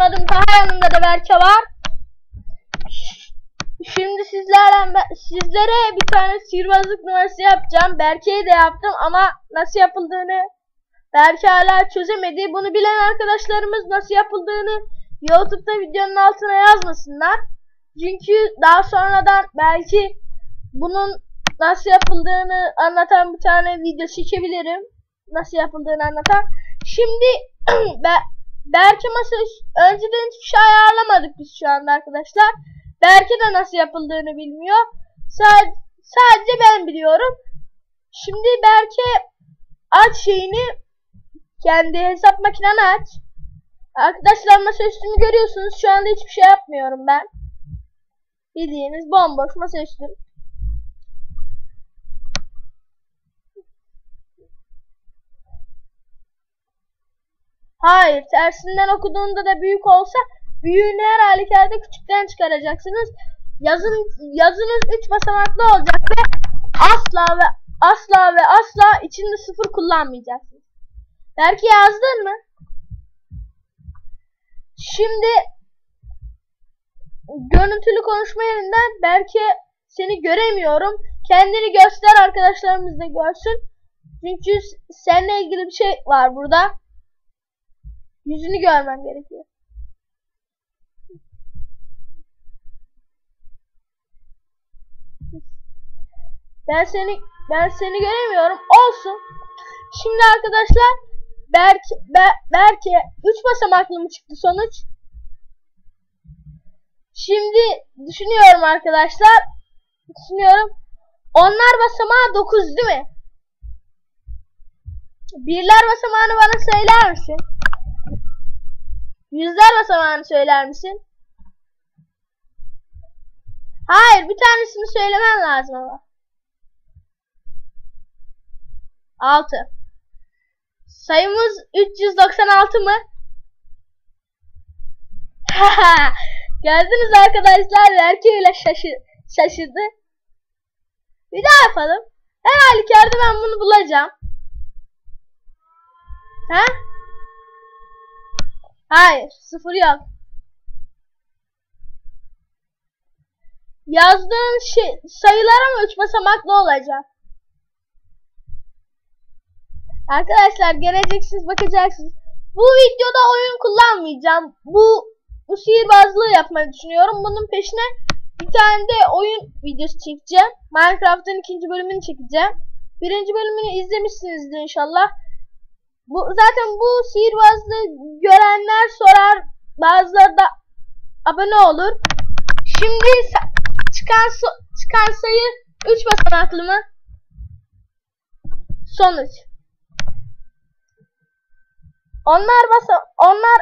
adım Taha yanında da Berke var. Şimdi sizlerle sizlere bir tane sihirbazlık numarası yapacağım. Berke'ye de yaptım ama nasıl yapıldığını Berke hala çözemedi. Bunu bilen arkadaşlarımız nasıl yapıldığını YouTube'da videonun altına yazmasınlar. Çünkü daha sonradan belki bunun nasıl yapıldığını anlatan bir tane video çekebilirim. Nasıl yapıldığını anlatan. Şimdi Berke masa önceden hiçbir şey ayarlamadık biz şu anda arkadaşlar. Berke de nasıl yapıldığını bilmiyor. Sadece, sadece ben biliyorum. Şimdi Berke aç şeyini kendi hesap makineni aç. Arkadaşlar masa görüyorsunuz. Şu anda hiçbir şey yapmıyorum ben. Bildiğiniz bomboş masa üstüm. Hayır, tersinden okuduğunda da büyük olsa büyüğünü her halükarda küçükten çıkaracaksınız. Yazın yazınız 3 basamaklı olacak ve asla ve asla ve asla içinde sıfır kullanmayacaksınız. Belki yazdın mı? Şimdi görüntülü konuşma yerinden belki seni göremiyorum. Kendini göster arkadaşlarımız da görsün. Çünkü seninle ilgili bir şey var burada. Yüzünü görmem gerekiyor. Ben seni ben seni göremiyorum. Olsun. Şimdi arkadaşlar belki belki 3 basamaklı mı çıktı sonuç? Şimdi düşünüyorum arkadaşlar. Düşünüyorum. Onlar basamağı 9 değil mi? Birler basamağını bana söyler misin? Yüzler basamağını söyler misin? Hayır bir tanesini söylemen lazım ama. 6 Sayımız 396 mı? Gördünüz arkadaşlar Berke ile şaşır, şaşırdı. Bir daha yapalım. Her halükarda ben bunu bulacağım. Ha? Hayır. Sıfır yok. Yazdığın şey, sayılar ama üç basamaklı olacak. Arkadaşlar geleceksiniz bakacaksınız. Bu videoda oyun kullanmayacağım. Bu bu sihirbazlığı yapmayı düşünüyorum. Bunun peşine bir tane de oyun videosu çekeceğim. Minecraft'ın ikinci bölümünü çekeceğim. Birinci bölümünü izlemişsinizdir inşallah. Bu zaten bu sihirbazlığı görenler sorar. Bazıları da abone olur. Şimdi çıkan so çıkan sayı 3 basamaklı mı? Sonuç. Onlar basa onlar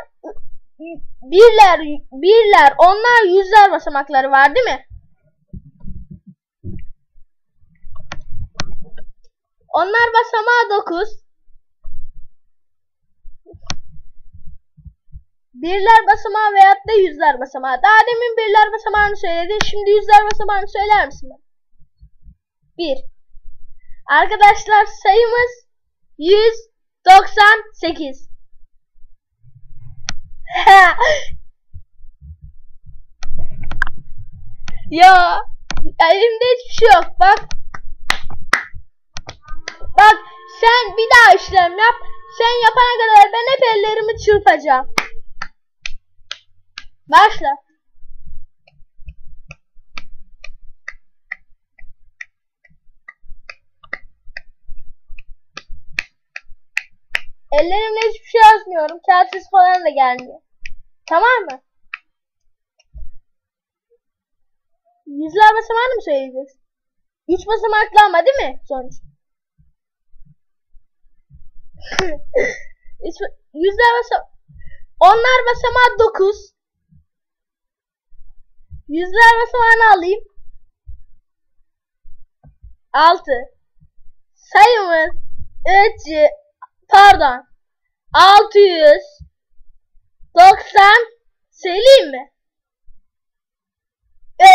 birler birler onlar yüzler basamakları var değil mi? Onlar basamağı 9. Birler basamağı veyahut da yüzler basamağı. Daha demin birler basamağını söyledin. Şimdi yüzler basamağını söyler misin? 1. Arkadaşlar sayımız 198. ya elimde hiçbir şey yok bak. Bak sen bir daha işlem yap. Sen yapana kadar ben hep ellerimi çırpacağım. Başla. Ellerimle hiçbir şey yazmıyorum. Kağıtsız falan da gelmiyor. Tamam mı? Yüzler basamağını mı söyleyeceğiz? Üç basamaklı ama değil mi sonuç? yüzler basamak onlar basamağı 9 Yüzler basamağını alayım. 6 Sayımız 3 pardon. 600 90 söyleyeyim mi? 3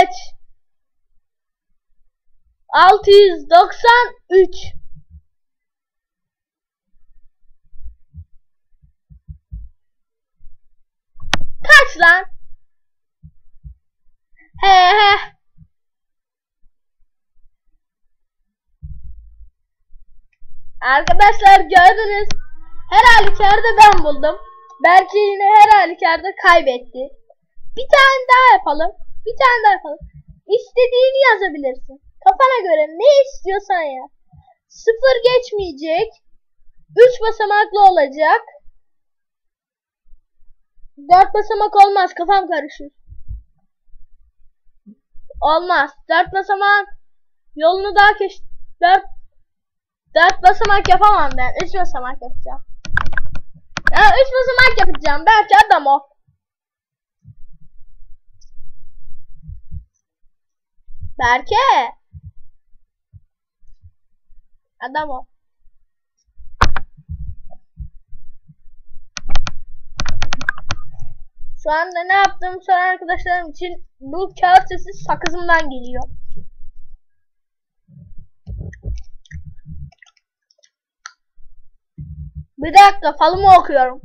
693 Ha aç lan. He he. Arkadaşlar gördünüz. Her halükarda ben buldum. Belki yine her halükarda kaybetti. Bir tane daha yapalım. Bir tane daha yapalım. İstediğini yazabilirsin. Kafana göre ne istiyorsan ya. Sıfır geçmeyecek. Üç basamaklı olacak. Dört basamak olmaz. Kafam karışır. Olmaz. Dört basamak yolunu daha keş... Dört Dört basamak yapamam ben. Üç basamak yapacağım. Ya üç basamak yapacağım. Belki adam o. Berke. Adam o. Şu anda ne yaptığımı soran arkadaşlarım için bu kağıt sesi sakızımdan geliyor. Bir dakika falımı okuyorum.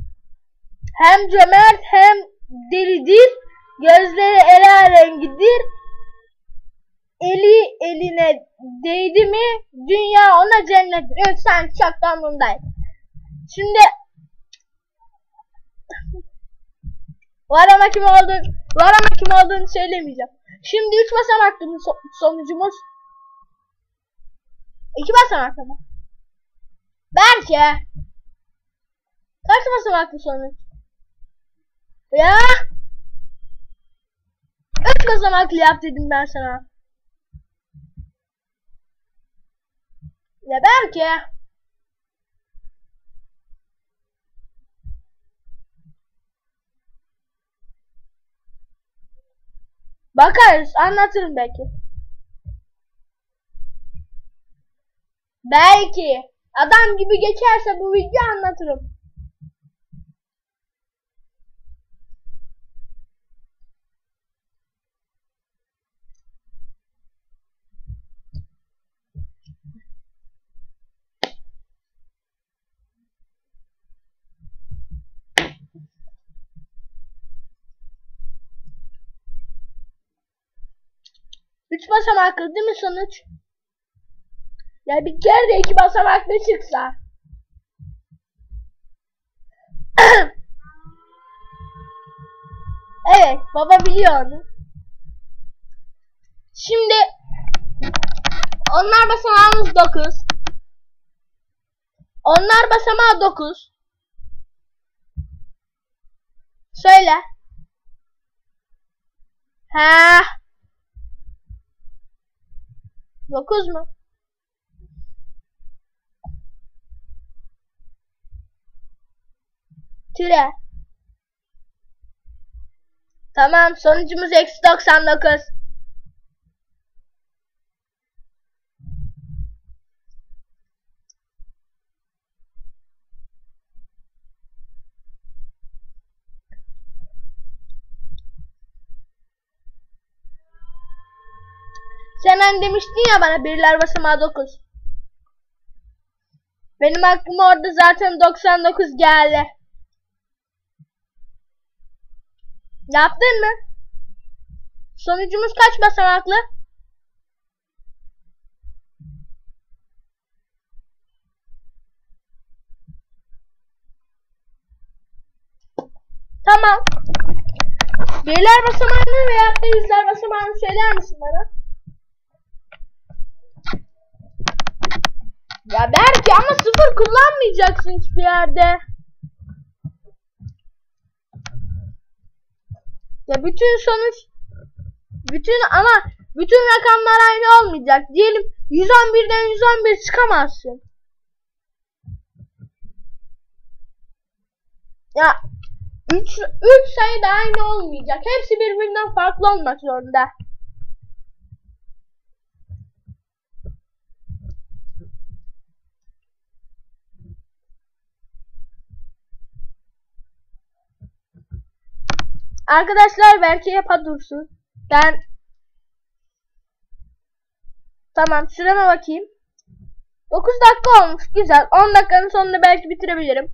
Hem cömert hem delidir. Gözleri ela rengidir. Eli eline değdi mi dünya ona cennettir. Evet sanki çoktan bundayım. Şimdi var ama kim olduğunu var ama kim olduğunu söylemeyeceğim. Şimdi üç basamaklı mı so sonucumuz? İki basamaklı mı? Belki. Kaç basamaklı sonuç? Ya. Üç basamaklı yap dedim ben sana. Ya belki. Bakarız anlatırım belki. Belki. Adam gibi geçerse bu video anlatırım. Üç basamaklı değil mi sonuç? Ya bir kere de iki basamaklı çıksa. evet baba biliyor. Şimdi onlar basamağımız 9. Onlar basamağı 9. Söyle. Ha. 9 mu? Tire. Tamam sonucumuz eksi 99. Sen hani demiştin ya bana birler basamağı 9. Benim aklıma orada zaten 99 geldi. Yaptın mı? Sonucumuz kaç basamaklı? Tamam. Birler basamağını veya yüzler basamağını söyler misin bana? Ya belki ama sıfır kullanmayacaksın hiçbir yerde. Ya bütün sonuç bütün ama bütün rakamlar aynı olmayacak. Diyelim 111'den 111 çıkamazsın. Ya 3 3 sayı da aynı olmayacak. Hepsi birbirinden farklı olmak zorunda. Arkadaşlar belki yapa dursun. Ben Tamam süreme bakayım. 9 dakika olmuş. Güzel. 10 dakikanın sonunda belki bitirebilirim.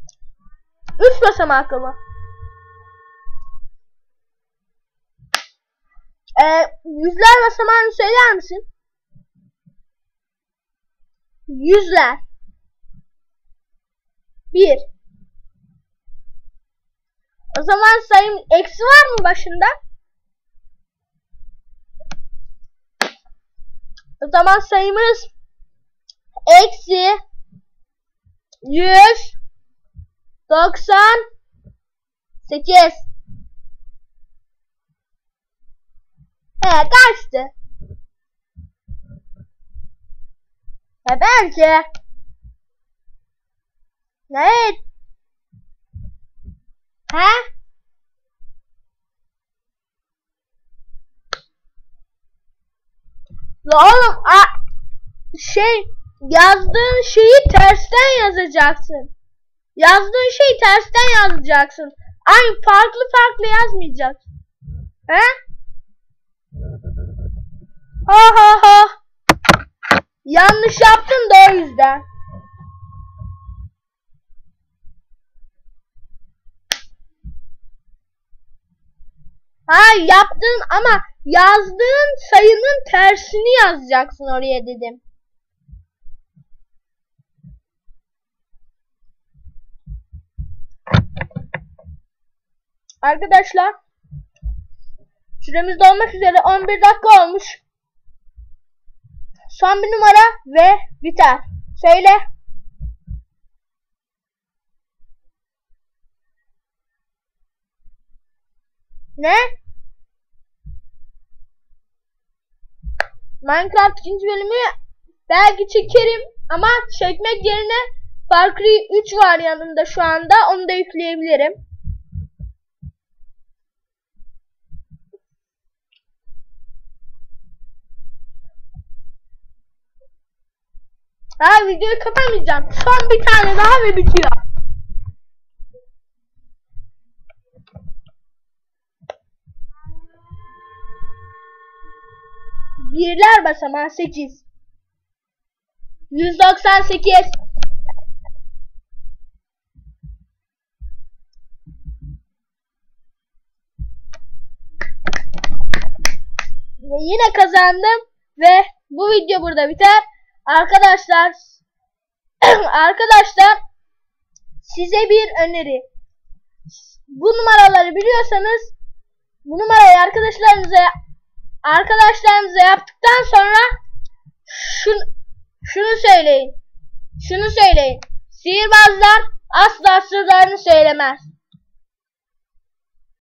3 basamaklı mı? Ee, yüzler basamağını söyler misin? Yüzler. Bir. O zaman sayım eksi var mı başında? O zaman sayımız eksi yüz doksan sekiz. He kaçtı? E belki. Ne? He? La oğlum a şey yazdığın şeyi tersten yazacaksın. Yazdığın şeyi tersten yazacaksın. Aynı farklı farklı yazmayacaksın. He? Ha ha ha. Yanlış yaptın da o yüzden. Ha yaptın ama yazdığın sayının tersini yazacaksın oraya dedim. Arkadaşlar süremiz dolmak üzere 11 dakika olmuş. Son bir numara ve biter. Söyle. Ne? Minecraft ikinci bölümü belki çekerim ama çekmek yerine Far Cry 3 var yanında şu anda. Onu da yükleyebilirim. Ha videoyu kapamayacağım. Son bir tane daha ve bitiyor. Birler basamağı 8. 198. Ve yine kazandım ve bu video burada biter. Arkadaşlar arkadaşlar size bir öneri. Bu numaraları biliyorsanız bu numarayı arkadaşlarınıza arkadaşlarınıza yaptıktan sonra şunu, şunu söyleyin. Şunu söyleyin. Sihirbazlar asla sırlarını söylemez.